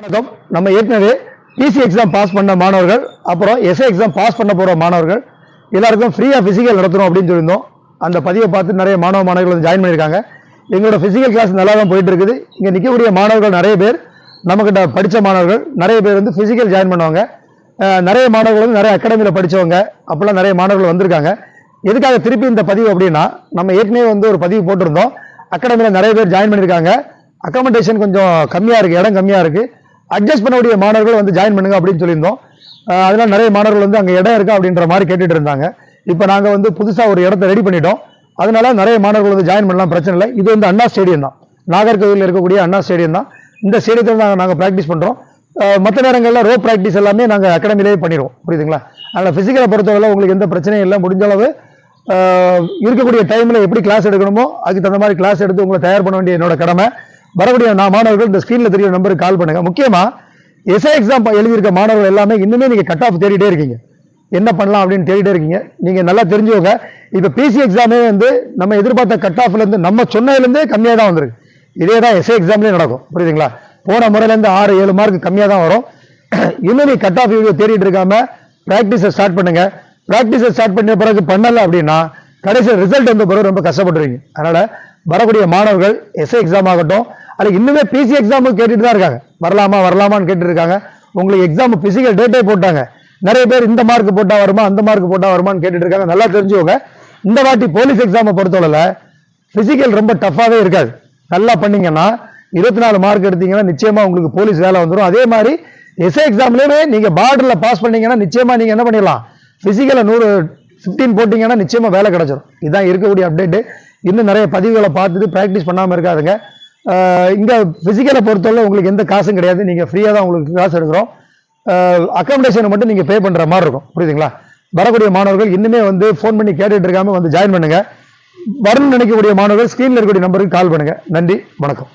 வணக்கம். நம்ம ஏற்கனவே பிசி எக்ஸாம் பாஸ் பண்ண மாணவர்கள் அப்புறம் எஸ்ஐ எக்ஸாம் பாஸ் பண்ண போகிற மாணவர்கள் எல்லாருக்கும் ஃப்ரீயாக ஃபிசிக்கல் நடத்துகிறோம் அப்படின்னு சொல்லியிருந்தோம். அந்த பதிவை பார்த்து நிறைய மாணவ மாணவர்கள் வந்து ஜாயின் பண்ணியிருக்காங்க. எங்களோட ஃபிசிக்கல் கிளாஸ் நல்லா தான் போயிட்டு இருக்குது இங்கே நிற்கக்கூடிய மாணவர்கள் நிறைய பேர் நம்மக்கிட்ட படித்த மாணவர்கள் நிறைய பேர் வந்து ஃபிசிக்கல் ஜாயின் பண்ணுவாங்க. நிறைய மாணவர்கள் வந்து நிறைய அகாடமியில் படித்தவங்க அப்போல்லாம் நிறைய மாணவர்கள் வந்திருக்காங்க. எதுக்காக திருப்பி இந்த பதிவு அப்படின்னா நம்ம ஏற்கனவே வந்து ஒரு பதிவு போட்டிருந்தோம். அகாடமியில் நிறைய பேர் ஜாயின் பண்ணியிருக்காங்க. அக்காமடேஷன் கொஞ்சம் கம்மியாக இருக்குது இடம் கம்மியாக இருக்குது அட்ஜஸ்ட் பண்ணக்கூடிய மாணவர்கள் வந்து ஜாயின் பண்ணுங்க அப்படின்னு சொல்லியிருந்தோம். அதனால் நிறைய மாணவர்கள் வந்து அங்கே இடம் இருக்கா அப்படின்ற மாதிரி கேட்டுட்டு இருந்தாங்க. இப்போ நாங்கள் வந்து புதுசாக ஒரு இடத்த ரெடி பண்ணிட்டோம். அதனால நிறைய மாணவர்கள் வந்து ஜாயின் பண்ணலாம் பிரச்சனை இல்லை. இது வந்து அண்ணா ஸ்டேடியம் தான். நாகர்கோவிலில் இருக்கக்கூடிய அண்ணா ஸ்டேடியம் தான். இந்த ஸ்டேடியத்தில் நாங்கள் நாங்கள் ப்ராக்டிஸ் பண்ணுறோம் மற்ற நேரங்களில் ரோ ப்ராக்டிஸ் எல்லாமே நாங்கள் அகாடமிலேயே பண்ணிடுவோம். புரியுதுங்களா? அதனால் ஃபிசிக்கலை பொறுத்தவரை உங்களுக்கு எந்த பிரச்சனையும் இல்லை. முடிஞ்ச அளவு இருக்கக்கூடிய டைமில் எப்படி கிளாஸ் எடுக்கணுமோ அதுக்கு தகுந்த மாதிரி கிளாஸ் எடுத்து உங்களை தயார் பண்ண வேண்டிய என்னோட கடமை. வரக்கூடிய நான் மாணவர்கள் இந்த ஸ்க்ரீனில் தெரிய நம்பருக்கு கால் பண்ணுங்கள் முக்கியமாக எஸ்ஐ எக்ஸாம் எழுதியிருக்க மாணவர்கள் எல்லாமே இன்னுமே நீங்கள் கட் ஆஃப் தேடிட்டே இருக்கீங்க. என்ன பண்ணலாம் அப்படின்னு தேடிட்டே இருக்கீங்க. நீங்கள் நல்லா தெரிஞ்சுக்கோங்க. இப்போ பிசி எக்ஸாமே வந்து நம்ம எதிர்பார்த்த கட் ஆஃப்லேருந்து நம்ம சொன்னதுலேருந்தே கம்மியாக தான் வந்திருக்கு. இதே தான் எஸ்ஐ எக்ஸாம்லேயே நடக்கும். புரியுதுங்களா? போன முறையிலேருந்து ஆறு ஏழு மார்க் கம்மியாக தான் வரும். இன்னும் நீ கட் ஆஃப் வீடியோ தேடிட்டு இருக்காம ப்ராக்டிஸை ஸ்டார்ட் பண்ணுங்க. ப்ராக்டிஸை ஸ்டார்ட் பண்ண பிறகு பண்ணலை அப்படின்னா கடைசி ரிசல்ட் வந்த பிறகு ரொம்ப கஷ்டப்படுறீங்க அதனால் வரக்கூடிய மாணவர்கள் எஸ்ஐ எக்ஸாம் ஆகட்டும் அது இன்னுமே பிசி எக்ஸாமுக்கு கேட்டுட்டு தான் இருக்காங்க. வரலாமா வரலாமான்னு கேட்டுட்டு இருக்காங்க உங்களுக்கு எக்ஸாம் பிசிக்கல் டேட்டே போட்டாங்க. நிறைய பேர் இந்த மார்க் போட்டா வருமா அந்த மார்க் போட்டா வருமான்னு கேட்டுட்டு இருக்காங்க நல்லா தெரிஞ்சுக்கோங்க. இந்த வாட்டி போலீஸ் எக்ஸாமை பொறுத்தவரை பிசிக்கல் ரொம்ப டஃப்பாகவே இருக்காது. நல்லா பண்ணீங்கன்னா இருபத்தி நாலு மார்க் எடுத்தீங்கன்னா நிச்சயமா உங்களுக்கு போலீஸ் வேலை வந்துடும் அதே மாதிரி எஸ்ஐ எக்ஸாம்லேயுமே நீங்க பார்டரில் பாஸ் பண்ணீங்கன்னா நிச்சயமா நீங்க என்ன பண்ணிடலாம்? பிசிக்கலை நூறு ஃபிஃப்டீன் போட்டிங்கன்னா நிச்சயமா வேலை கிடைச்சிடும் இதுதான் இருக்கக்கூடிய அப்டேட்டு இன்னும் நிறைய பதிவுகளை பார்த்துட்டு ப்ராக்டிஸ் பண்ணாமல் இருக்காதுங்க. இங்கே ஃபிசிக்கலை பொறுத்தவரை உங்களுக்கு எந்த காசும் கிடையாது. நீங்கள் ஃப்ரீயாக தான் உங்களுக்கு காசு எடுக்கிறோம். அக்காமடேஷனை மட்டும் நீங்கள் பே பண்ணுற மாதிரி இருக்கும். புரியுதுங்களா? வரக்கூடிய மாணவர்கள் இன்னுமே வந்து ஃபோன் பண்ணி கேட்டுட்டு இருக்காமல் வந்து ஜாயின் பண்ணுங்கள் வரணும்னு நினைக்கக்கூடிய மாணவர்கள் ஸ்க்ரீனில் இருக்கக்கூடிய நம்பருக்கு கால் பண்ணுங்கள் நன்றி. வணக்கம்.